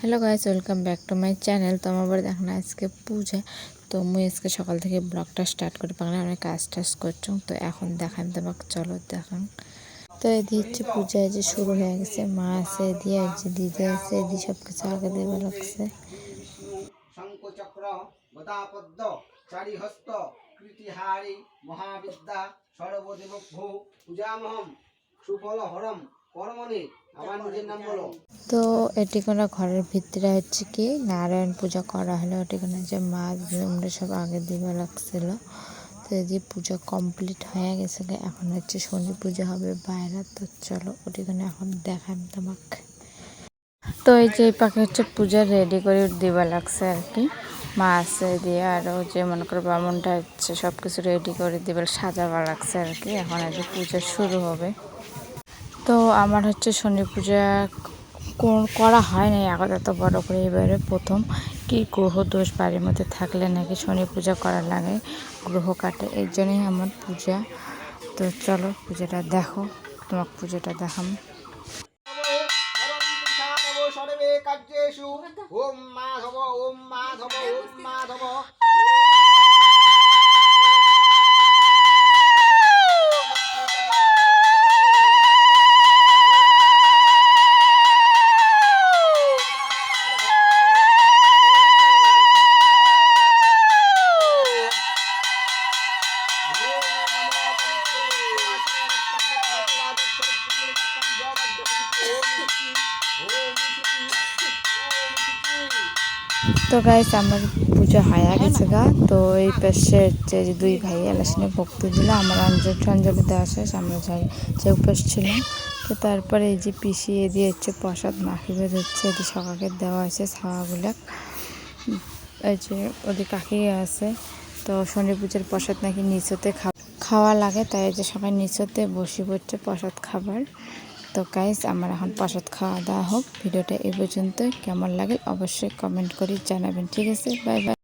Hello guys, welcome back to my channel. তো আমার বাড়ি দেখেন আজকে পূজা। তো মুই আজকে সকাল থেকে ব্লগটা স্টার্ট করে পারলাম অনেক কাজ টাজ করছ তো এখন দেখান তোমাকে, চলো দেখান। তো এদি হচ্ছে পূজা যে শুরু হয়ে গেছে। মা আছে এদি আর যে দিদি আছে এদি সব কিছু আগে দেওয়া লাগছে। মহাবিদ্যা, সর্বদেবভূ, পূজামহম সুফল হরম তো এটি কোনো ঘরের ভিতরে হচ্ছে কি নারায়ণ পূজা করা হলো। এটি কোনো যে মাছ আমরা সব আগে দিবা লাগছিল। তো এই যে পূজা কমপ্লিট হয়ে গেছে গে, এখন হচ্ছে শনি পূজা হবে বাইরে। তো চলো ওটি কোনো এখন দেখান তোমাকে। তো এই যে এই পাখি হচ্ছে পূজা রেডি করে দিবা লাগছে আর কি। মা আছে দিয়ে আরও যে মনে করো বামনটা হচ্ছে সব কিছু রেডি করে দিবে সাজাবা লাগছে আর কি। এখন আর কি পূজা শুরু হবে। তো আমার হচ্ছে শনি পূজা করা হয় না এখন এত বড় করে। এবারে প্রথম কি গ্রহ দোষ বাড়ির মধ্যে থাকলে নাকি শনি পূজা করা লাগে? গ্রহ কাটে, এই জন্যই আমার পূজা। তো চলো পূজাটা দেখো, তোমাকে পূজাটা দেখাম। তো গাইস আমার পূজা হয়ে গেছে গা। তো এই পাশে যে দুই ভাই এলাসনে ভক্তি দিল, আমার অঞ্জলি টঞ্জলি দেওয়া শেষ, আমরা যাই যে উপাস ছিলাম। তো তারপরে এই যে পিছিয়ে দিয়ে হচ্ছে প্রসাদ মাখিবে হচ্ছে এটি সকাকে দেওয়া হয়েছে ছাওয়াগুলো। এই যে ওদের কাকি আছে, তো শনি পুজোর প্রসাদ নাকি নিচতে খাওয়া লাগে, তাই যে সবাই নিচতে বসে পড়ছে প্রসাদ খাবার। তো গাইস আমার এখন প্রসাদ খাওয়া দাওয়া হোক। ভিডিওটা এ পর্যন্ত কেমন লাগে অবশ্যই কমেন্ট করে জানাবেন। ঠিক আছে? Bye bye